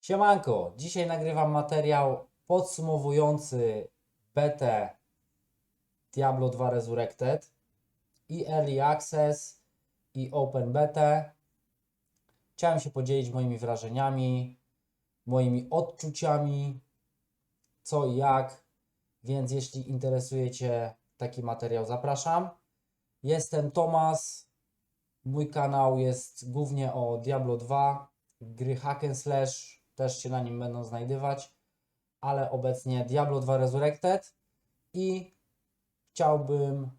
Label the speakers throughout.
Speaker 1: Siemanko, dzisiaj nagrywam materiał podsumowujący betę Diablo 2 Resurrected i Early Access i Open Betę. Chciałem się podzielić moimi wrażeniami, moimi odczuciami, co i jak, więc jeśli interesuje Cię taki materiał, zapraszam. Jestem Tomas, mój kanał jest głównie o Diablo 2, gry hack and slash, też się na nim będą znajdywać, ale obecnie Diablo 2 Resurrected i chciałbym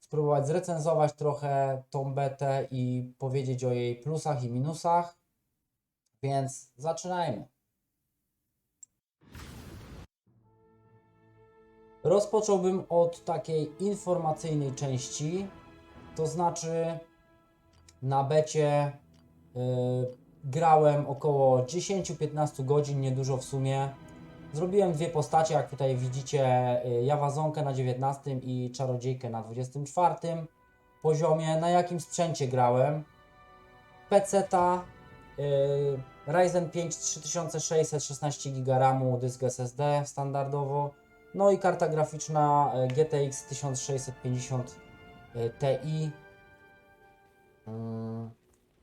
Speaker 1: spróbować zrecenzować trochę tą betę i powiedzieć o jej plusach i minusach, więc zaczynajmy. Rozpocząłbym od takiej informacyjnej części, to znaczy na becie y, grałem około 10-15 godzin, niedużo w sumie. Zrobiłem dwie postacie, jak tutaj widzicie, y, Jawazonkę na 19 i Czarodziejkę na 24 poziomie. Na jakim sprzęcie grałem? PC-ta, y, Ryzen 5 3600, 16 GB RAMu, dysk SSD standardowo. No i karta graficzna y, GTX 1650 y, Ti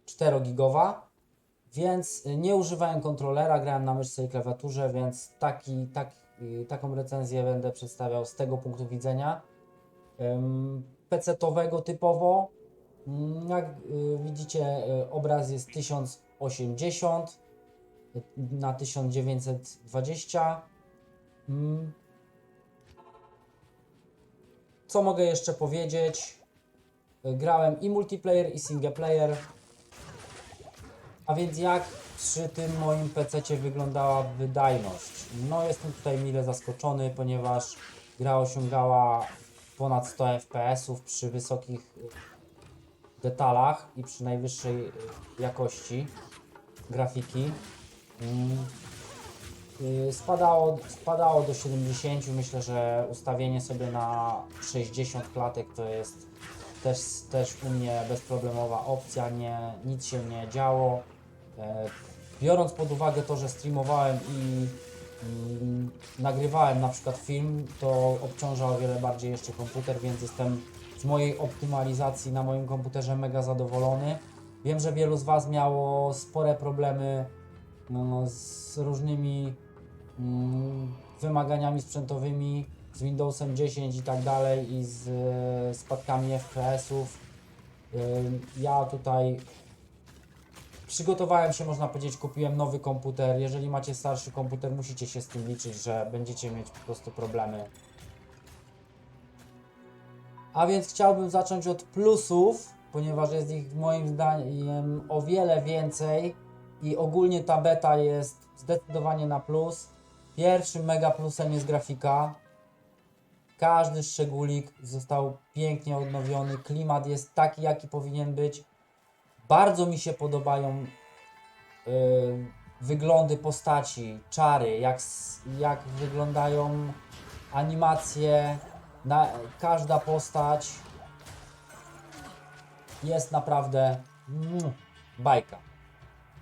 Speaker 1: 4 gigowa, więc y, nie używałem kontrolera, grałem na myszce i klawiaturze, więc taki, tak, y, taką recenzję będę przedstawiał z tego punktu widzenia. PC-towego typowo, Mm, jak y, widzicie obraz jest 1080 y, na 1920. Mm. Co mogę jeszcze powiedzieć? Grałem i multiplayer, i single player. A więc jak przy tym moim PC wyglądała wydajność? No jestem tutaj mile zaskoczony, ponieważ gra osiągała ponad 100 fps przy wysokich y, detalach i przy najwyższej y, jakości grafiki. Mm. Y, Spadało, spadało do 70. Myślę, że ustawienie sobie na 60 klatek to jest też, też u mnie bezproblemowa opcja. Nie, nic się nie działo. E, Biorąc pod uwagę to, że streamowałem i, nagrywałem na przykład film, to obciąża o wiele bardziej jeszcze komputer, więc jestem z mojej optymalizacji na moim komputerze mega zadowolony. Wiem, że wielu z Was miało spore problemy no, z różnymi mm, wymaganiami sprzętowymi, z Windowsem 10 i tak dalej i z e, spadkami FPS-ów. Ym, Ja tutaj przygotowałem się, można powiedzieć, kupiłem nowy komputer. Jeżeli macie starszy komputer, musicie się z tym liczyć, że będziecie mieć po prostu problemy. A więc chciałbym zacząć od plusów, ponieważ jest ich moim zdaniem o wiele więcej i ogólnie ta beta jest zdecydowanie na plus. Pierwszym mega plusem jest grafika. Każdy szczególik został pięknie odnowiony. Klimat jest taki, jaki powinien być. Bardzo mi się podobają y, wyglądy postaci, czary, jak, jak wyglądają animacje. Na, każda postać jest naprawdę mm, bajka.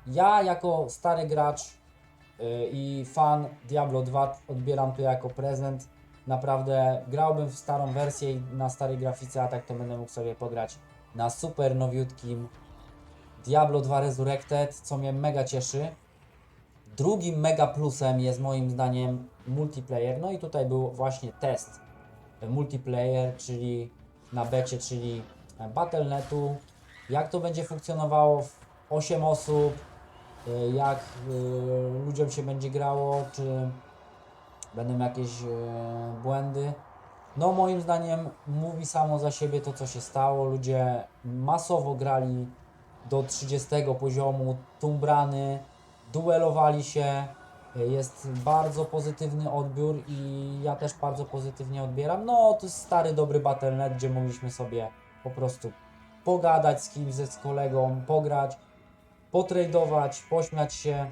Speaker 1: Ja jako stary gracz y, i fan Diablo 2 odbieram to jako prezent. Naprawdę grałbym w starą wersję i na starej grafice, a tak to będę mógł sobie pograć na super nowiutkim Diablo 2 Resurrected, co mnie mega cieszy. Drugim mega plusem jest moim zdaniem multiplayer. No i tutaj był właśnie test multiplayer, czyli na becie, czyli Battle.netu. Jak to będzie funkcjonowało w 8 osób, y, jak y, ludziom się będzie grało, czy będą jakieś y, błędy. No moim zdaniem mówi samo za siebie to, co się stało. Ludzie masowo grali do 30 poziomu, tumbrany, duelowali się. Jest bardzo pozytywny odbiór i ja też bardzo pozytywnie odbieram. No to jest stary, dobry Battle.net, gdzie mogliśmy sobie po prostu pogadać z kimś, z kolegą, pograć, potradować, pośmiać się.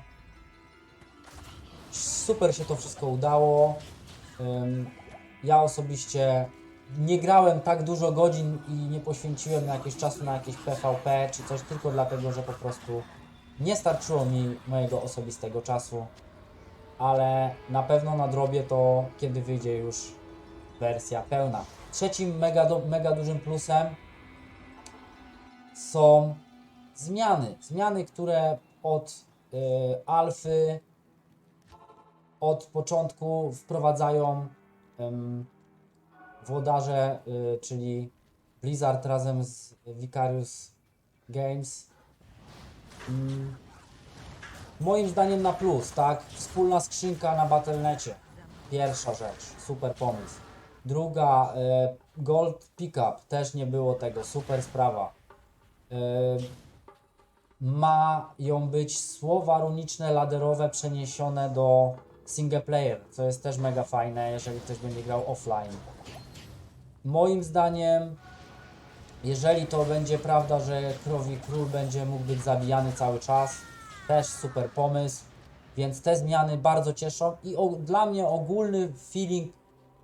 Speaker 1: Super się to wszystko udało. Ja osobiście nie grałem tak dużo godzin i nie poświęciłem na jakieś czasu na jakieś PvP czy coś tylko dlatego, że po prostu Nie starczyło mi mojego osobistego czasu, ale na pewno nadrobię to, kiedy wyjdzie już wersja pełna. Trzecim mega, do, mega dużym plusem są zmiany. Zmiany, które od y, alfy, od początku wprowadzają ym, włodarze, y, czyli Blizzard razem z Vicarious Games. Moim zdaniem na plus, tak? Wspólna skrzynka na Battle.necie. Pierwsza rzecz, super pomysł. Druga, y, Gold Pickup, też nie było tego, super sprawa. Y, mają być słowa runiczne laderowe przeniesione do single player, co jest też mega fajne, jeżeli ktoś będzie grał offline. Moim zdaniem, jeżeli to będzie prawda, że Krowi Król będzie mógł być zabijany cały czas, też super pomysł, więc te zmiany bardzo cieszą i o, dla mnie ogólny feeling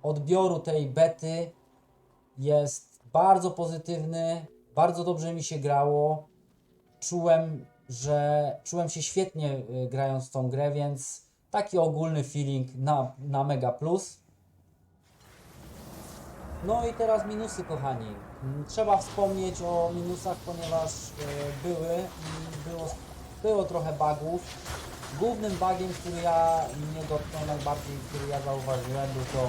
Speaker 1: odbioru tej bety jest bardzo pozytywny, bardzo dobrze mi się grało. Czułem, że czułem się świetnie y, grając tą grę, więc taki ogólny feeling na, na Mega Plus. No i teraz minusy, kochani. Mm, Trzeba wspomnieć o minusach, ponieważ y, były i było, było trochę bugów. Głównym bugiem, który ja mnie dotknął najbardziej, który ja zauważyłem, był to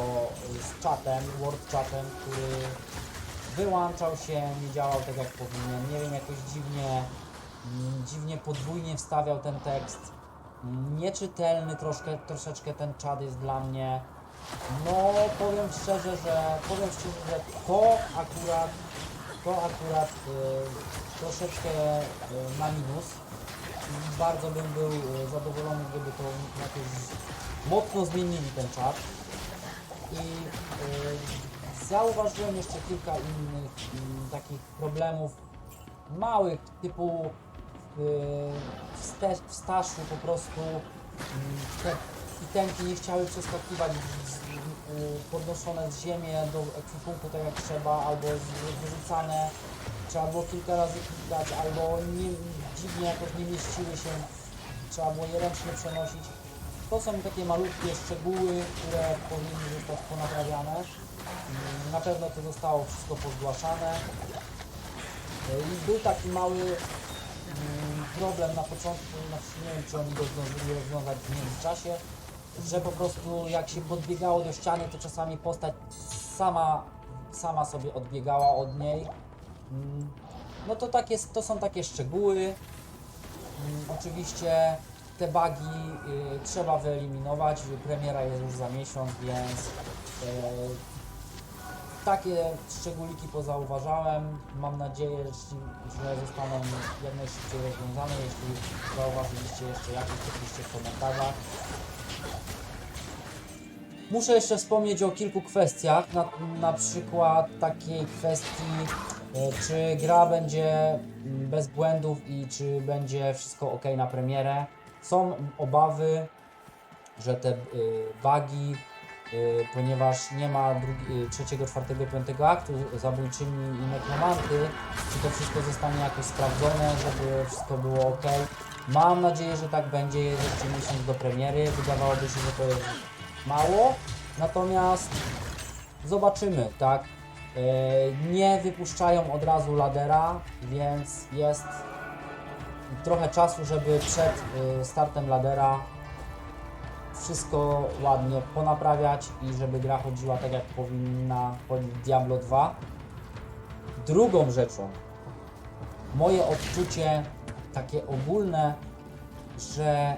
Speaker 1: y, z czatem, word chatem, który wyłączał się, nie działał tak jak powinien. Nie wiem, jakoś dziwnie, mm, dziwnie podwójnie wstawiał ten tekst. Mm, Nieczytelny troszkę, troszeczkę ten czat jest dla mnie. No, powiem szczerze, że powiem szczerze, że to akurat to akurat y, troszeczkę y, na minus. Bardzo bym był y, zadowolony, gdyby to jakoś mocno zmienili ten czat. I y, zauważyłem jeszcze kilka innych mm, takich problemów małych, typu y, w, w staszu po prostu mm, te itemki nie chciały przeskakiwać podnoszone z ziemi do ekwipunku tak jak trzeba, albo wyrzucane, trzeba było kilka razy klikać, albo nie, dziwnie jakoś nie mieściły się, trzeba było je ręcznie przenosić. To są takie malutkie szczegóły, które powinny zostać ponaprawiane. Mm, Na pewno to zostało wszystko pozgłaszane. I był taki mały mm, problem na początku, znaczy nie wiem czy oni go zdążyli rozwiązać w międzyczasie, że po prostu jak się podbiegało do ściany, to czasami postać sama, sama sobie odbiegała od niej. Mm, No to, takie, to są takie szczegóły. Mm, Oczywiście te bugi y, trzeba wyeliminować. Premiera jest już za miesiąc, więc y, takie szczególiki pozauważałem. Mam nadzieję, że- zostaną jak najszybciej rozwiązane. Jeśli zauważyliście jeszcze jakieś, piszcie w komentarzach. Muszę jeszcze wspomnieć o kilku kwestiach, na, na przykład takiej kwestii, e, czy gra będzie mm, bez błędów i czy będzie wszystko ok na premierę. Są obawy, że te y, bugi, y, ponieważ nie ma drugi, trzeciego, czwartego, piątego aktu zabójczymi i nekromanty, czy to wszystko zostanie jakoś sprawdzone, żeby wszystko było ok. Mam nadzieję, że tak będzie, jeszcze miesiąc do premiery. Wydawałoby się, że to jest mało, natomiast zobaczymy, tak? E, Nie wypuszczają od razu ladera, więc jest trochę czasu, żeby przed y, startem ladera wszystko ładnie ponaprawiać i żeby gra chodziła tak jak powinna chodzić Diablo 2. Drugą rzeczą, moje odczucie takie ogólne, że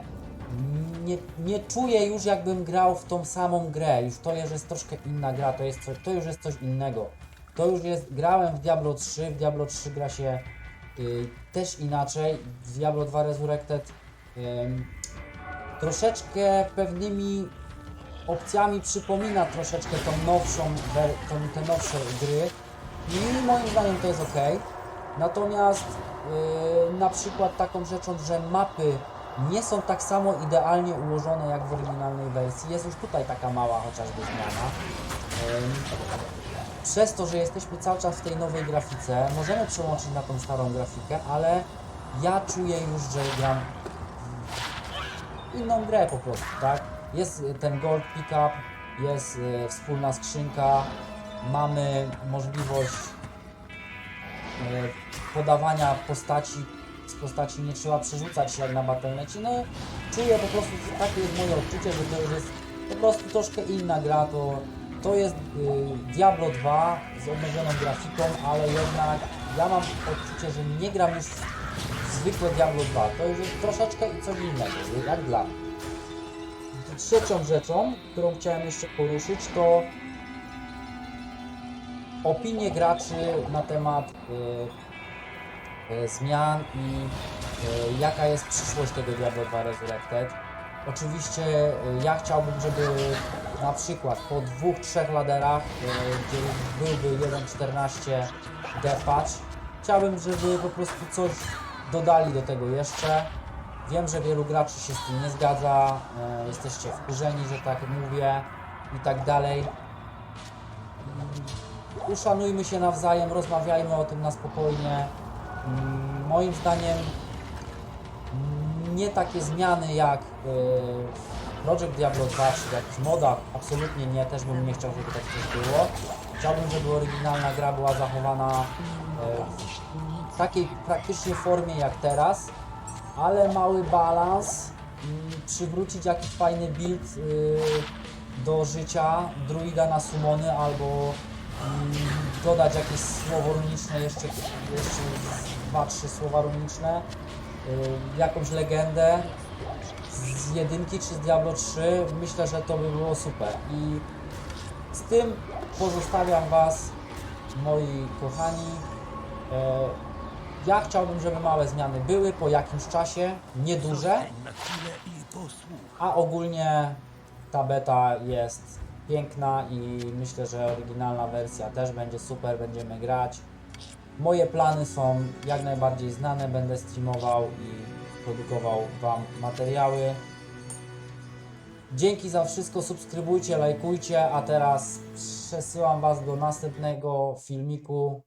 Speaker 1: nie, nie czuję już jakbym grał w tą samą grę. Już to już jest troszkę inna gra, to, jest coś, to już jest coś innego. To już jest, grałem w Diablo 3, w Diablo 3 gra się y, też inaczej. W Diablo 2 Resurrected ym, troszeczkę pewnymi opcjami przypomina troszeczkę tą nowszą, tą, te nowsze gry i moim zdaniem to jest ok. Natomiast yy, na przykład taką rzeczą, że mapy nie są tak samo idealnie ułożone jak w oryginalnej wersji. Jest już tutaj taka mała chociażby zmiana. Przez to, że jesteśmy cały czas w tej nowej grafice, możemy przełączyć na tą starą grafikę, ale ja czuję już, że gram inną grę po prostu, tak? Jest y, ten gold pickup, jest y, wspólna skrzynka, mamy możliwość podawania postaci, z postaci nie trzeba przerzucać się jak na Battle.necie, no czuję po prostu, takie jest moje odczucie, że to już jest po prostu troszkę inna gra, to, to jest y, Diablo 2 z odnowioną grafiką, ale jednak ja mam odczucie, że nie gram już zwykłe Diablo 2, to już jest troszeczkę coś innego, jak dla mnie. Trzecią rzeczą, którą chciałem jeszcze poruszyć, to opinie graczy na temat y, y, zmian i y, jaka jest przyszłość tego Diablo 2 Resurrected. Oczywiście ja chciałbym, żeby na przykład po dwóch, trzech laderach, gdzie byłby 1.14 defacz, chciałbym, żeby po prostu coś dodali do tego jeszcze. Wiem, że wielu graczy się z tym nie zgadza, jesteście wkurzeni, że tak mówię i tak dalej uszanujmy się nawzajem, rozmawiajmy o tym na spokojnie. Mm, Moim zdaniem nie takie zmiany jak w Project Diablo 2 czy w modach, absolutnie nie, też bym nie chciał, żeby tak coś było. Chciałbym, żeby oryginalna gra była zachowana y, w takiej praktycznie formie jak teraz, ale mały balans, mm, przywrócić jakiś fajny build y, do życia, druida na sumony albo dodać jakieś słowo runiczne, jeszcze, jeszcze dwa, trzy słowa runiczne, y, jakąś legendę z jedynki czy z Diablo 3, myślę, że to by było super. I z tym pozostawiam Was, moi kochani. E, Ja chciałbym, żeby małe zmiany były po jakimś czasie, nieduże, a ogólnie ta beta jest piękna i myślę, że oryginalna wersja też będzie super, będziemy grać. Moje plany są jak najbardziej znane, będę streamował i produkował Wam materiały. Dzięki za wszystko, subskrybujcie, lajkujcie, a teraz przesyłam Was do następnego filmiku